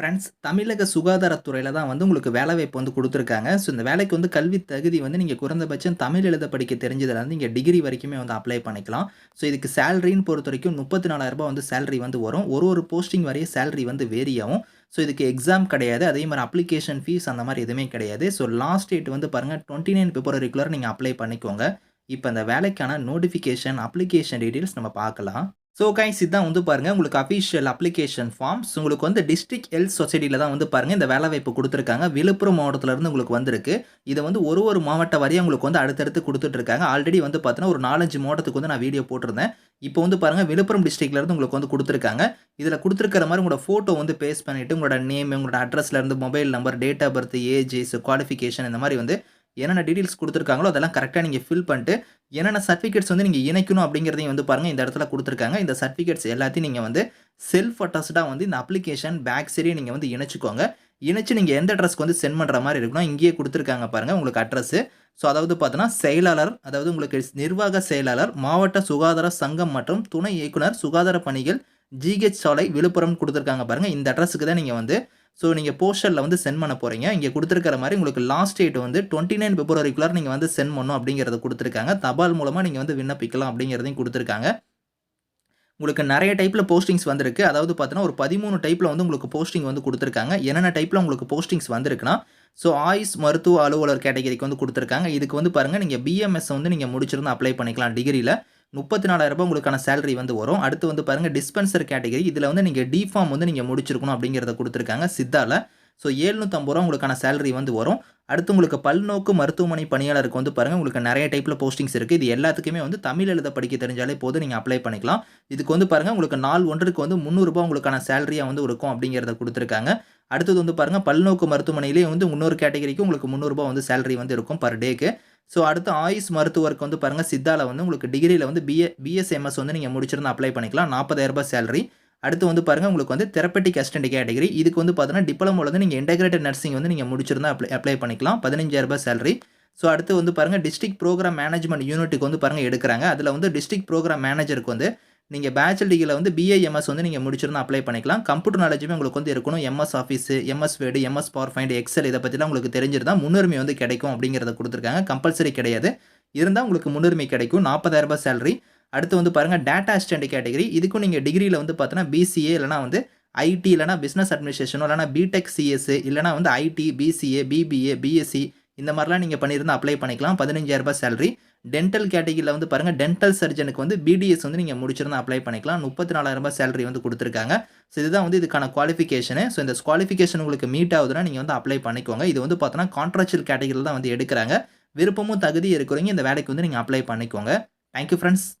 Friends தமிழக சுகாதாரத்துறையில் தான் வந்து உங்களுக்கு வேலைவாய்ப்பு வந்து கொடுத்துருக்காங்க ஸோ இந்த வேலைக்கு வந்து கல்வி தகுதி வந்து நீங்கள் குறைந்தபட்சம் தமிழ் எழுத படிக்க தெரிஞ்சதுலேருந்து நீங்கள் டிகிரி வரைக்குமே வந்து அப்ளை பண்ணிக்கலாம். ஸோ இதுக்கு சேலரின்னு பொறுத்தவரைக்கும் ரூ. 34,000 வந்து சேலரி வந்து வரும். ஒரு ஒரு போஸ்டிங் வரையும் சேலரி வந்து வேரி ஆகும். ஸோ இதுக்கு எக்ஸாம் கிடையாது. அதே மாதிரி அப்ளிகேஷன் ஃபீஸ் அந்த மாதிரி எதுவுமே கிடையாது. ஸோ லாஸ்ட் டேட் வந்து பாருங்கள் டுவெண்ட்டி நைன் பிப்ரவரிக்குள்ளே நீங்கள் அப்ளை பண்ணிக்கோங்க. இப்போ அந்த வேலைக்கான நோட்டிஃபிகேஷன், அப்ளிகேஷன் டீட்டெயில்ஸ் நம்ம பார்க்கலாம். ஸோ கைஸ் இதுதான் வந்து பாருங்கள் உங்களுக்கு அஃபிஷியல் அப்ளிகேஷன் ஃபார்ம்ஸ். உங்களுக்கு வந்து டிஸ்ட்ரிக்ட் ஹெல்த் சொசைட்டியில் தான் வந்து பாருங்கள் இந்த வேலைவாய்ப்பு கொடுத்துருக்காங்க விழுப்புரம் மாவட்டத்திலேருந்து உங்களுக்கு வந்திருக்கு. இதை வந்து ஒரு ஒரு மாவட்ட வரையும் உங்களுக்கு வந்து அடுத்தடுத்து கொடுத்துட்ருக்காங்க ஆல்ரெடி வந்து பார்த்தீங்கன்னா, ஒரு 4, 5 மாவட்டத்துக்கு வந்து நான் வீடியோ போட்டிருந்தேன். இப்போ வந்து பாருங்க விழுப்புரம் டிஸ்ட்ரிக்ட்லேருந்து உங்களுக்கு வந்து கொடுத்துருக்காங்க இதில் கொடுத்துருக்கிற மாதிரி உங்களோட ஃபோட்டோ வந்து பேஸ் பண்ணிவிட்டு உங்களோட நேம், உங்களோட அட்ரஸ்லேருந்து mobile number, date of birth, age, qualification இந்த மாதிரி வந்து என்னென்ன டீட்டெயில்ஸ் கொடுத்துருக்காங்களோ அதெல்லாம் கரெக்டாக நீங்கள் ஃபில் பண்ணிட்டு, என்னென்ன சர்டிஃபிகேட்ஸ் வந்து நீங்கள் இணைக்கணும் அப்படிங்கிறதையும் வந்து பாருங்கள் இந்த இடத்துல கொடுத்துருக்காங்க. இந்த சர்டிஃபிகேட்ஸ் எல்லாத்தையும் நீங்கள் வந்து செல்ஃப் அட்டஸ்டடா வந்து இந்த அப்ளிகேஷன் பேக் சரியே நீங்கள் வந்து இணைச்சிக்கோங்க. இணைச்சு நீங்கள் எந்த அட்ரஸ்க்கு வந்து சென்ட் பண்ணுற மாதிரி இருக்குன்னா, இங்கேயே கொடுத்துருக்காங்க பாருங்கள் உங்களுக்கு அட்ரஸ்ஸு ஸோ அதாவது பார்த்தோன்னா செயலாளர் அதாவது உங்களுக்கு நிர்வாக செயலாளர், மாவட்ட சுகாதார சங்கம் மற்றும் துணை இயக்குனர் சுகாதார பணிகள், ஜிஹெச் சாலை, விழுப்புரம் கொடுத்துருக்காங்க பாருங்கள் இந்த அட்ரஸ்க்கு தான் நீங்கள் வந்து ஸோ நீங்கள் போஸ்டரில் வந்து சென்ட் பண்ண போகிறீங்க இங்கே கொடுத்துருக்கிற மாதிரி உங்களுக்கு லாஸ்ட் டேட் வந்து 29 பிப்ரவரிக்குள்ளார நீங்கள் வந்து சென்ட் பண்ணணும் அப்படிங்கிறத கொடுத்துருக்காங்க. தபால் மூலமாக நீங்கள் வந்து விண்ணப்பிக்கலாம் அப்படிங்கிறதையும் கொடுத்துருக்காங்க. உங்களுக்கு நிறைய டைப்பில் போஸ்டிங்ஸ் வந்திருக்கு. அதாவது பார்த்தீங்கன்னா, ஒரு பதிமூணு டைப்பில் வந்து உங்களுக்கு போஸ்டிங் வந்து கொடுத்துருக்காங்க. என்னென்ன டைப்பில் உங்களுக்கு போஸ்டிங்ஸ் வந்திருக்குன்னா, ஸோ ஆயுஷ் மருத்துவ அலுவலர் கேட்டகரிக்கு வந்து கொடுத்துருக்காங்க. இதுக்கு வந்து பாருங்கள் நீங்கள் பிஎம்எஸ் வந்து நீங்கள் முடிச்சிருந்து அப்ளை பண்ணிக்கலாம் டிகிரியில் முப்பத்தி ரூ. 34,000 உங்களுக்கான சேலரி வந்து வரும். அடுத்து வந்து பாருங்க டிஸ்பென்சர் கேட்டகரி. இதில் வந்து நீங்கள் டி.ஃபார்ம் வந்து நீங்கள் முடிச்சிருக்கணும் அப்படிங்கிறத கொடுத்துருக்காங்க சித்தாவில் ஸோ ஏழ்நூற்றம்பது ரூபா உங்களுக்கான சேலரி வந்து வரும். அடுத்து உங்களுக்கு பல்நோக்கு மருத்துவமனை பணியாளருக்கு வந்து பாருங்கள் உங்களுக்கு நிறைய டைப்பில் போஸ்டிங்ஸ் இருக்குது இது எல்லாத்துக்குமே வந்து தமிழ் எழுத படிக்க தெரிஞ்சாலே போதும் நீங்கள் அப்ளை பண்ணிக்கலாம். இதுக்கு வந்து பாருங்கள் உங்களுக்கு நாள் ஒன்றுக்கு வந்து முந்நூறுரூபா உங்களுக்கான சேலரியாக வந்து இருக்கும் அப்படிங்கிறத கொடுத்துருக்காங்க அடுத்தது வந்து பாருங்க பல்நோக்கு மருத்துவமனையிலே வந்து இன்னொரு கேட்டகரிக்கு உங்களுக்கு முந்நூறுரூபா வந்து சேலரி வந்து இருக்கும் பர் டேக்கு. ஸோ அடுத்து ஆயுஷ் மருத்துவருக்கு வந்து பாருங்க சித்தாவில் வந்து உங்களுக்கு டிகிரியில் வந்து பிஏ பிஎஸ்எம்எஸ் வந்து நீங்கள் முடிச்சிருந்தா அப்ளை பண்ணிக்கலாம். நாற்பதாயிரரூபா சேலரி. அடுத்து வந்து பாருங்கள் உங்களுக்கு வந்து தெரப்பட்டிக் அசிஸ்டன்ட் கேட்டகரி. இதுக்கு வந்து பார்த்தீங்கன்னா, டிப்ளமோவில் வந்து நீங்கள் இன்டகிரேட்டட் நர்சிங் வந்து நீங்கள் முடிச்சிருந்தா அப்ளை அப்ளை பண்ணிக்கலாம். பதினஞ்சாயிரரூபா சேலரி. ஸோ அடுத்து வந்து பாருங்க டிஸ்ட்ரிக்ட் ப்ரோக்ராம் மேனேஜ்மெண்ட் யூனிட்டுக்கு வந்து பாருங்கள் எடுக்கிறாங்க அதில் வந்து டிஸ்ட்ரிக்ட் ப்ரோக்ராம் மேனேஜருக்கு வந்து நீங்கள் பேச்சுலர் டிகிரியில் வந்து பிஏ, எம்எஸ் வந்து நீங்கள் முடிச்சிருந்தா அப்ளை பண்ணிக்கலாம். கம்ப்யூட்டர் நாலேஜுமே உங்களுக்கு வந்து இருக்கணும். MS office, MS word MS power point, Excel இதை பற்றிலாம் உங்களுக்கு தெரிஞ்சிருந்தா முன்னுரிமை வந்து கிடைக்கும் அப்படிங்கிறத கொடுத்துருக்காங்க கம்பல்சரி கிடையாது. இருந்தால் உங்களுக்கு முன்னுரிமை கிடைக்கும். நாற்பதாயிரரூபா சேலரி. அடுத்து வந்து பாருங்க டேட்டா அசிஸ்டன்ட் கேட்டகரி. இதுக்கும் நீங்கள் டிகிரியில் வந்து பார்த்தீங்கன்னா, பிசிஏ இல்லைனா வந்து ஐடி இல்லைனா பிஸ்னஸ் அட்மினிஸ்ட்ரேஷனோ இல்லைனா பிடெக் சிஎஸ் இல்லைனா வந்து ஐடி, பிசிஏ, பிபிஏ, பிஎஸ்சி இந்த மாதிரிலாம் நீங்கள் பண்ணியிருந்தா அப்ளை பண்ணிக்கலாம். பதினஞ்சாயிரரூபா சேலரி. டென்டல் கேட்டகிரியில் வந்து பாருங்கள் டென்டல் சர்ஜனுக்கு வந்து பிடிஎஸ் வந்து நீங்கள் முடிச்சிருந்தா அப்ளை பண்ணிக்கலாம். முப்பத்தி நாலாயிரரூபா சேலரி வந்து கொடுத்துருக்காங்க ஸோ இதுதான் வந்து இதுக்கான குவாலிஃபிகேஷனு. ஸோ இந்த குவாலிஃபிகேஷன் உங்களுக்கு மீட் ஆகுதுன்னா நீங்கள் வந்து அப்ளை பண்ணிக்கோங்க. இது வந்து பார்த்தோன்னா கான்ட்ராக்சுவல் கேட்டகிரியில் தான் வந்து எடுக்கிறாங்க விருப்பமும் தகுதி இருக்கிறவங்க இந்த வேலைக்கு வந்து நீங்கள் அப்ளை பண்ணிக்கோங்க. Thank you